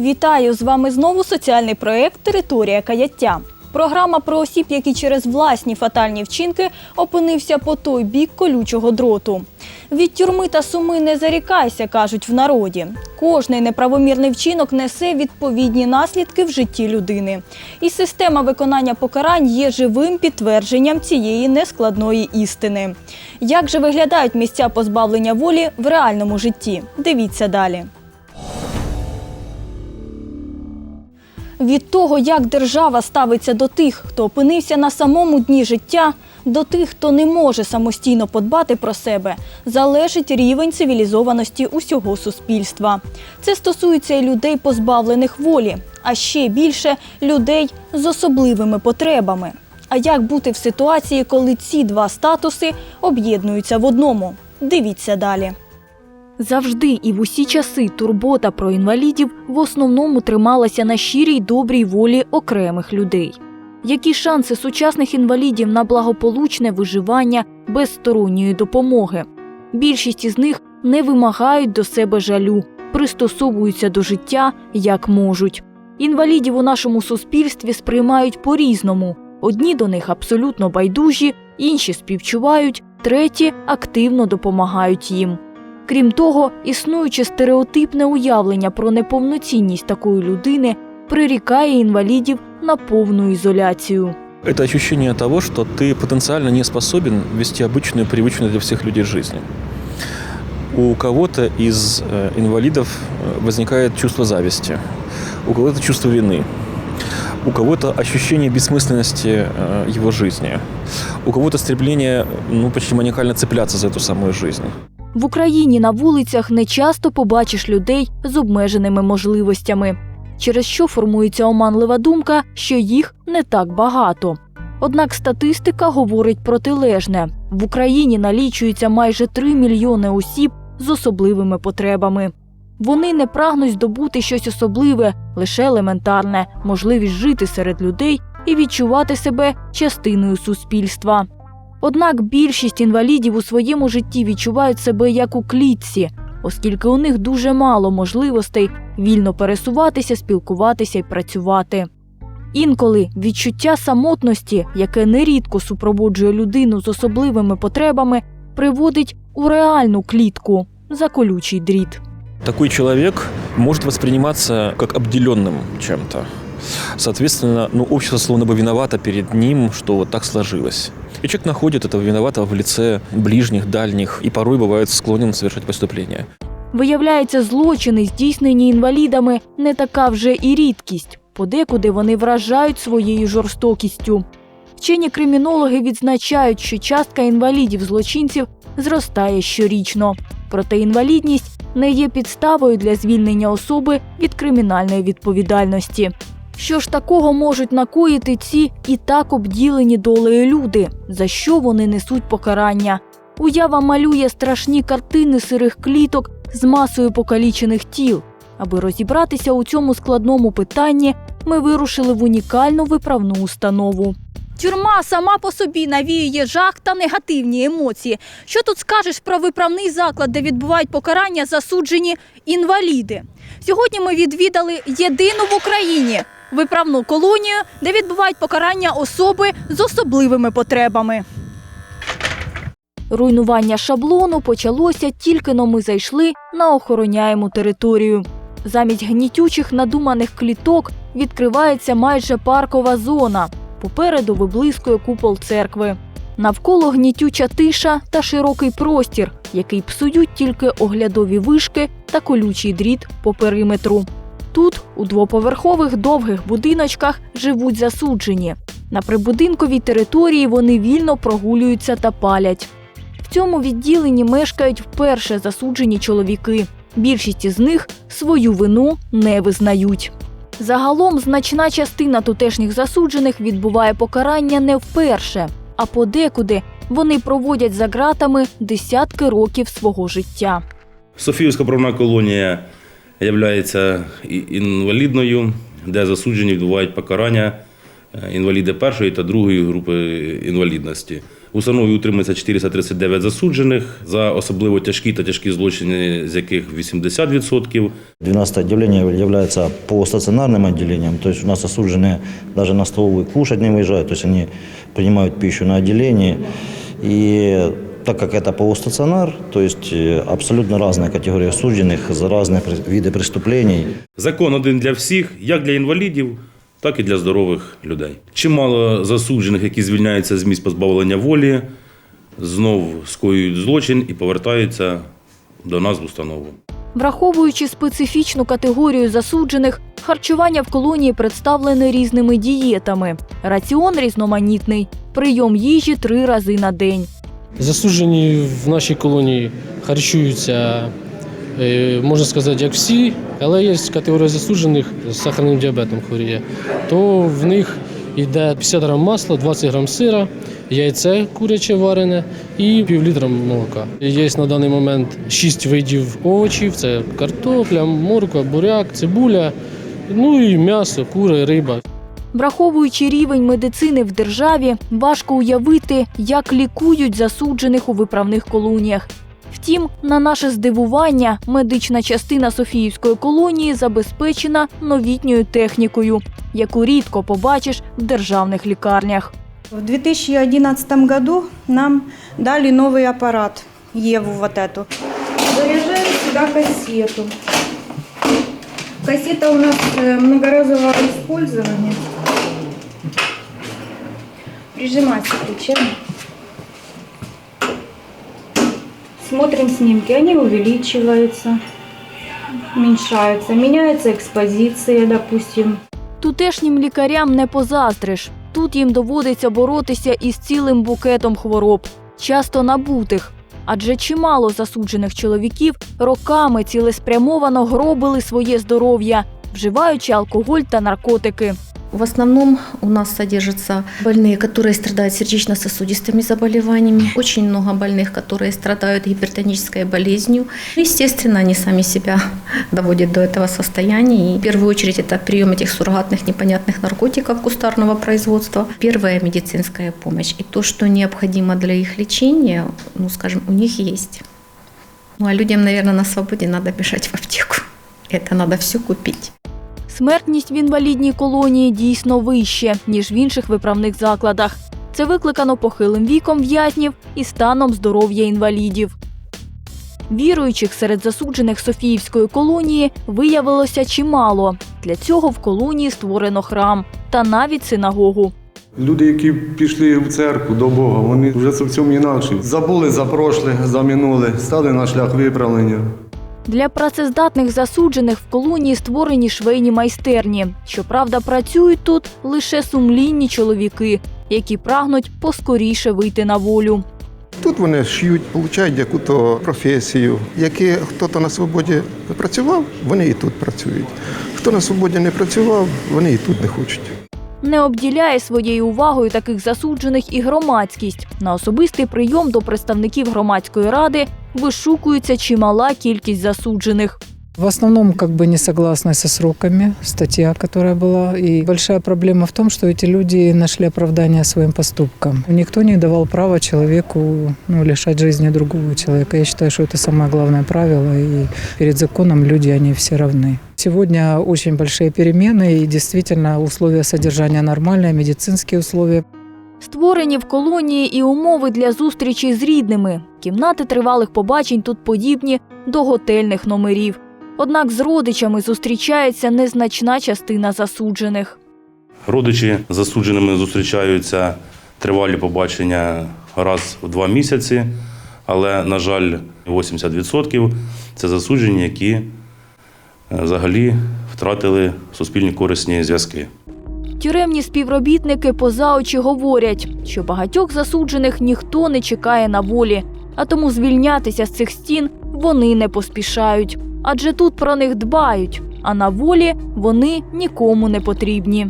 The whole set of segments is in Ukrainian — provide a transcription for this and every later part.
Вітаю! З вами знову соціальний проєкт Територія каяття. Програма про осіб, які через власні фатальні вчинки опинився по той бік колючого дроту. Від тюрми та суми не зарікайся, кажуть в народі. Кожний неправомірний вчинок несе відповідні наслідки в житті людини. І система виконання покарань є живим підтвердженням цієї нескладної істини. Як же виглядають місця позбавлення волі в реальному житті? Дивіться далі. Від того, як держава ставиться до тих, хто опинився на самому дні життя, до тих, хто не може самостійно подбати про себе, залежить рівень цивілізованості усього суспільства. Це стосується і людей, позбавлених волі, а ще більше людей з особливими потребами. А як бути в ситуації, коли ці два статуси об'єднуються в одному? Дивіться далі. Завжди і в усі часи турбота про інвалідів в основному трималася на щирій добрій волі окремих людей. Які шанси сучасних інвалідів на благополучне виживання без сторонньої допомоги? Більшість із них не вимагають до себе жалю, пристосовуються до життя як можуть. Інвалідів у нашому суспільстві сприймають по-різному. Одні до них абсолютно байдужі, інші співчувають, треті активно допомагають їм. Крім того, існуюче стереотипне уявлення про неповноцінність такої людини прирікає інвалідів на повну ізоляцію. Это ощущение того, что ты потенциально не способен вести обычную, привычную для всех людей жизнь. У кого-то из э, инвалидов э, возникает чувство зависти, у кого-то чувство вины, у кого-то ощущение бессмысленности э, его жизни, у кого-то стремление ну, почти маниакально цепляться за эту самую жизнь. В Україні на вулицях не часто побачиш людей з обмеженими можливостями, через що формується оманлива думка, що їх не так багато. Однак статистика говорить протилежне: в Україні налічується майже 3 мільйони осіб з особливими потребами. Вони не прагнуть здобути щось особливе, лише елементарне можливість жити серед людей і відчувати себе частиною суспільства. Однак більшість інвалідів у своєму житті відчувають себе як у клітці, оскільки у них дуже мало можливостей вільно пересуватися, спілкуватися і працювати. Інколи відчуття самотності, яке нерідко супроводжує людину з особливими потребами, приводить у реальну клітку за колючий дріт. Такой человек может восприниматься как обделенным чем-то. Соответственно, ну, общество словно бы виновато перед ним, что вот так сложилось. И человек находит этого виноватого в лице ближних, дальних, и порой бывает склонен совершать преступления. Виявляється, злочини, здійснені інвалідами, не така вже і рідкість. Подекуди вони вражають своєю жорстокістю. Вчені кримінологи відзначають, що частка інвалідів-злочинців зростає щорічно. Проте інвалідність не є підставою для звільнення особи від кримінальної відповідальності. Що ж такого можуть накоїти ці і так обділені долею люди, за що вони несуть покарання? Уява малює страшні картини сирих кліток з масою покалічених тіл. Аби розібратися у цьому складному питанні, ми вирушили в унікальну виправну установу. Тюрма сама по собі навіює жах та негативні емоції. Що тут скажеш про виправний заклад, де відбувають покарання засуджені інваліди? Сьогодні ми відвідали єдину в Україні виправну колонію, де відбувають покарання особи з особливими потребами. Руйнування шаблону почалося тільки но ми зайшли на охороняєму територію. Замість гнітючих надуманих кліток відкривається майже паркова зона. Попереду виблискує купол церкви. Навколо гнітюча тиша та широкий простір, який псують тільки оглядові вишки та колючий дріт по периметру. Тут, у двоповерхових довгих будиночках, живуть засуджені. На прибудинковій території вони вільно прогулюються та палять. В цьому відділенні мешкають вперше засуджені чоловіки. Більшість із них свою вину не визнають. Загалом значна частина тутешніх засуджених відбуває покарання не вперше, а подекуди вони проводять за ґратами десятки років свого життя. Софіївська правна колонія є інвалідною, де засуджені відбувають покарання е, інваліди першої та другої групи інвалідності. В установі утримується 439 засуджених за особливо тяжкі та тяжкі злочини, з яких 80%. 12 отделение является по стационарным отделениям, то есть у нас осужденные даже на столовую кушать не выезжают, то есть они принимают пищу на отделении. И так как это полустационар, то есть э, абсолютно разная категория осужденных за разные при- виды преступлений. Закон один для всіх, як для інвалідів, так і для здорових людей. Чимало засуджених, які звільняються з місць позбавлення волі, знов скоюють злочин і повертаються до нас в установу. Враховуючи специфічну категорію засуджених, харчування в колонії представлене різними дієтами. Раціон різноманітний, прийом їжі три рази на день. Засуджені в нашій колонії харчуються, е, можна сказати, як всі, але є категорія засуджених з сахарним діабетом хворіє. То в них йде 50 грам масла, 20 грам сира, яйце куряче варене і пів літра молока. Є на даний момент 6 видів овочів: це картопля, морква, буряк, цибуля, ну і м'ясо, кури, риба. Враховуючи рівень медицини в державі, важко уявити, як лікують засуджених у виправних колоніях. Втім, на наше здивування, медична частина Софіївської колонії забезпечена новітньою технікою, яку рідко побачиш в державних лікарнях. В 2011 году нам дали новый аппарат, Еву вот эту. Заряжаем сюда кассету. Кассета у нас э, многоразового использования. Прижимайся ключами. Смотрим снимки, они увеличиваются, уменьшаются, меняется экспозиция, допустим. Тутешнім лікарям не позаздриш. Тут їм доводиться боротися із цілим букетом хвороб, часто набутих. Адже чимало засуджених чоловіків роками цілеспрямовано гробили своє здоров'я, вживаючи алкоголь та наркотики. В основном у нас содержатся больные, которые страдают сердечно-сосудистыми заболеваниями. Очень много больных, которые страдают гипертонической болезнью. Естественно, они сами себя доводят до этого состояния. И в первую очередь это прием этих суррогатных непонятных наркотиков кустарного производства. Первая медицинская помощь. И то, что необходимо для их лечения, ну, скажем, у них есть. Ну, а людям, наверное, на свободе надо бежать в аптеку. Это надо все купить. Смертність в інвалідній колонії дійсно вище, ніж в інших виправних закладах. Це викликано похилим віком в'язнів і станом здоров'я інвалідів. Віруючих серед засуджених Софіївської колонії виявилося чимало. Для цього в колонії створено храм та навіть синагогу. Люди, які пішли в церкву до Бога, вони вже зовсім інакші. Забули за прошле, за минуле, стали на шлях виправлення. Для працездатних засуджених в колонії створені швейні майстерні. Щоправда, працюють тут лише сумлінні чоловіки, які прагнуть поскоріше вийти на волю. Тут вони шиють, получають яку-то професію. Які хто-то на свободі працював, вони і тут працюють. Хто на свободі не працював, вони і тут не хочуть. Не обділяє своєю увагою таких засуджених і громадськість. На особистий прийом до представників громадської ради вишукується чимала кількість засуджених. В основном как бы не согласны со сроками, статья, которая была. И большая проблема в том, что эти люди нашли оправдание своим поступкам. Никто не давал права человеку ну, лишать жизни другого человека. Я считаю, что это самое главное правило. И перед законом люди, они все равны. Сегодня очень большие перемены, и действительно условия содержания нормальные, медицинские условия. Створені в колонії і умови для зустрічі з рідними. Кімнати тривалих побачень тут подібні до готельних номерів. Однак з родичами зустрічається незначна частина засуджених. Родичі засудженими зустрічаються тривалі побачення раз в два місяці, але, на жаль, 80% це засуджені, які е, взагалі втратили суспільні корисні зв'язки. Тюремні співробітники поза очі говорять, що багатьох засуджених ніхто не чекає на волі, а тому звільнятися з цих стін вони не поспішають. Адже тут про них дбають, а на волі вони нікому не потрібні.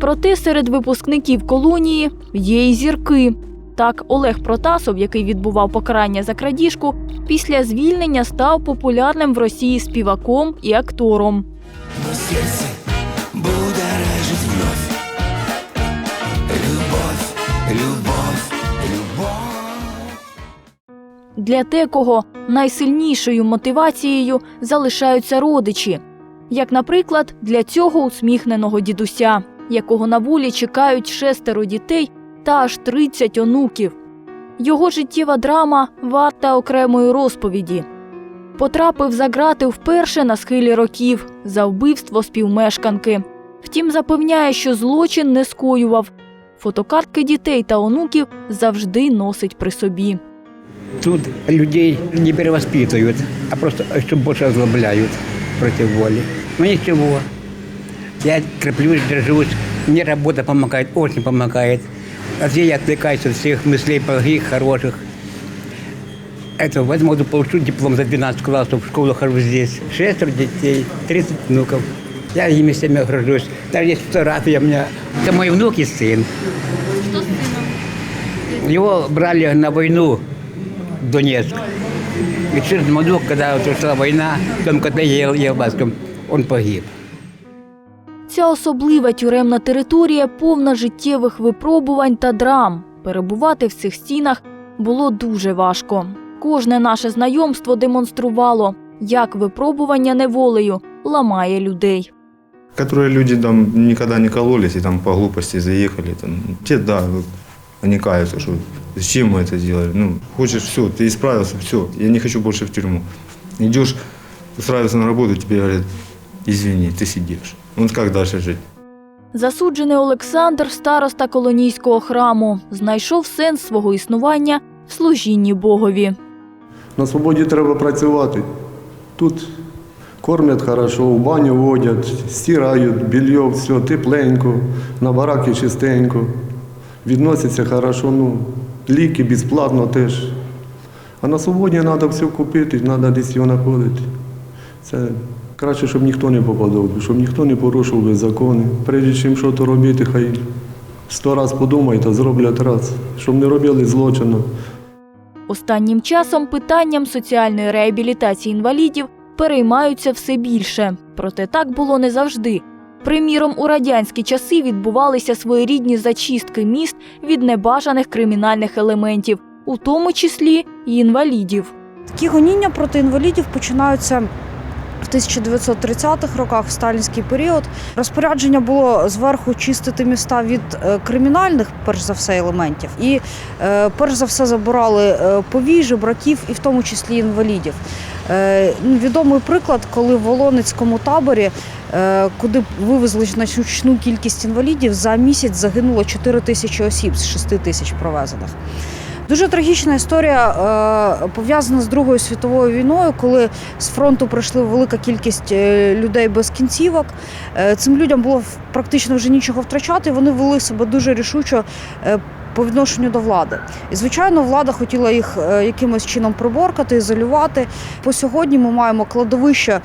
Проте серед випускників колонії є й зірки. Так, Олег Протасов, який відбував покарання за крадіжку, після звільнення став популярним в Росії співаком і актором. Для декого найсильнішою мотивацією залишаються родичі, як, наприклад, для цього усміхненого дідуся, якого на вулі чекають шестеро дітей та аж 30 онуків. Його життєва драма варта окремої розповіді. Потрапив за грати вперше на схилі років за вбивство співмешканки. Втім, запевняє, що злочин не скоював. Фотокартки дітей та онуків завжди носить при собі. Тут людей не перевоспитывают, а просто еще больше озлобляют против воли. Но ничего. Я треплюсь, держусь. Мне работа помогает, очень помогает. А здесь я отвлекаюсь от всех мыслей плохих, хороших. Это возможно, получу диплом за 12 классов, в школу хожу здесь. Шестеро детей, 30 внуков. Я ими всеми горжусь. Даже есть фотография у меня. Это мой внук и сын. Что с сыном? Его брали на войну Донецк. И через году, когда вот шла война, в том котле Елбаском, он погиб. Ця особлива тюремна територія повна життєвих випробувань та драм. Перебувати в цих стінах було дуже важко. Кожне наше знайомство демонструвало, як випробування неволею ламає людей. которые люди там никогда не кололись и там по глупости заехали. Там, те, да, они каются, что зачем мы это делали. Ну, хочешь, все, ты исправился, все, я не хочу больше в тюрьму. Идешь устраиваться на работу, тебе говорят, извини, ты сидишь. Вот как дальше жить? Засуджений Олександр, староста колонійського храму, знайшов сенс свого існування в служінні Богові. На свободі треба працювати. Тут кормять хорошо, в баню водять, стирають, білье, все тепленько, на бараки чистенько. Відносяться хорошо, ну, ліки безплатно теж. А на свободі треба все купити, треба десь його знаходити. Це краще, щоб ніхто не попадав, щоб ніхто не порушував би закони. Прежде чим щось робити, хай сто раз подумайте, зроблять раз, щоб не робили злочину. Останнім часом питанням соціальної реабілітації інвалідів переймаються все більше. Проте так було не завжди. Приміром, у радянські часи відбувалися своєрідні зачистки міст від небажаних кримінальних елементів, у тому числі й інвалідів. Такі гоніння проти інвалідів починаються в 1930-х роках, в сталінський період. Розпорядження було зверху чистити міста від е, кримінальних, перш за все, елементів, і е, перш за все забирали е, повій, жебраків і в тому числі інвалідів. Е, ну, Відомий приклад, коли в Волоницькому таборі, е, куди вивезли значну кількість інвалідів, за місяць загинуло 4 тисячі осіб з 6 тисяч провезених. Дуже трагічна історія е, пов'язана з Другою світовою війною, коли з фронту прийшли велика кількість людей без кінцівок. Цим людям було практично вже нічого втрачати. Вони вели себе дуже рішучо. Е, по відношенню до влади, і звичайно, влада хотіла їх е, якимось чином приборкати, ізолювати. По сьогодні ми маємо кладовище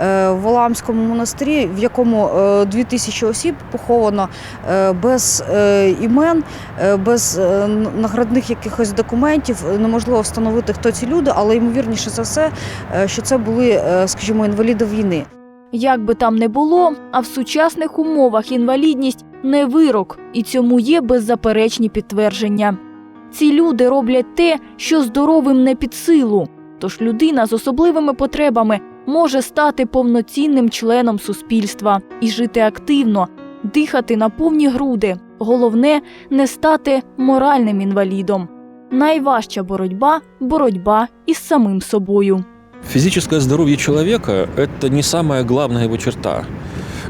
е, в Валаамському монастирі, в якому е, дві тисячі осіб поховано е, без е, імен, е, без е, наградних якихось документів. Е, Неможливо встановити, хто ці люди, але ймовірніше за все, е, що це були, е, скажімо, інваліди війни. Як би там не було, а в сучасних умовах інвалідність не вирок, і цьому є беззаперечні підтвердження. Ці люди роблять те, що здоровим не під силу. Тож людина з особливими потребами може стати повноцінним членом суспільства і жити активно, дихати на повні груди. Головне не стати моральним інвалідом. Найважча боротьба боротьба із самим собою. Физическое здоровье человека – это не самая главная его черта.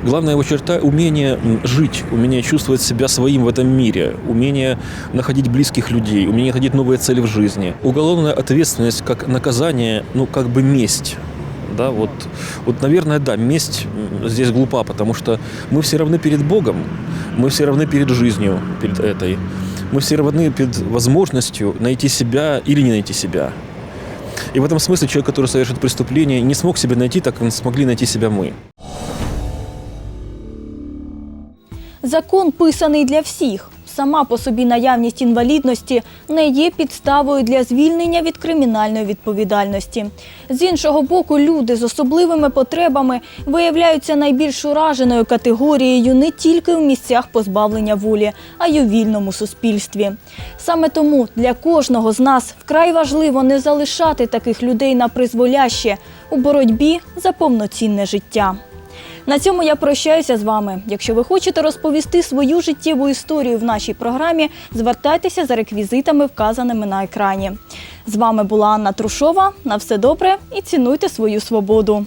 Главная его черта – умение жить, умение чувствовать себя своим в этом мире, умение находить близких людей, умение находить новые цели в жизни. Уголовная ответственность как наказание, ну, как бы месть. Да, вот, вот, наверное, да, месть здесь глупа, потому что мы все равны перед Богом, мы все равны перед жизнью, перед этой. Мы все равны перед возможностью найти себя или не найти себя. И в этом смысле человек, который совершит преступление, не смог себя найти, так как смогли найти себя мы. Закон писаний для всіх. сама по собі наявність інвалідності не є підставою для звільнення від кримінальної відповідальності. З іншого боку, люди з особливими потребами виявляються найбільш ураженою категорією не тільки в місцях позбавлення волі, а й у вільному суспільстві. Саме тому для кожного з нас вкрай важливо не залишати таких людей на призволяще у боротьбі за повноцінне життя. На цьому я прощаюся з вами. Якщо ви хочете розповісти свою життєву історію в нашій програмі, звертайтеся за реквізитами, вказаними на екрані. З вами була Анна Трушова. На все добре і цінуйте свою свободу.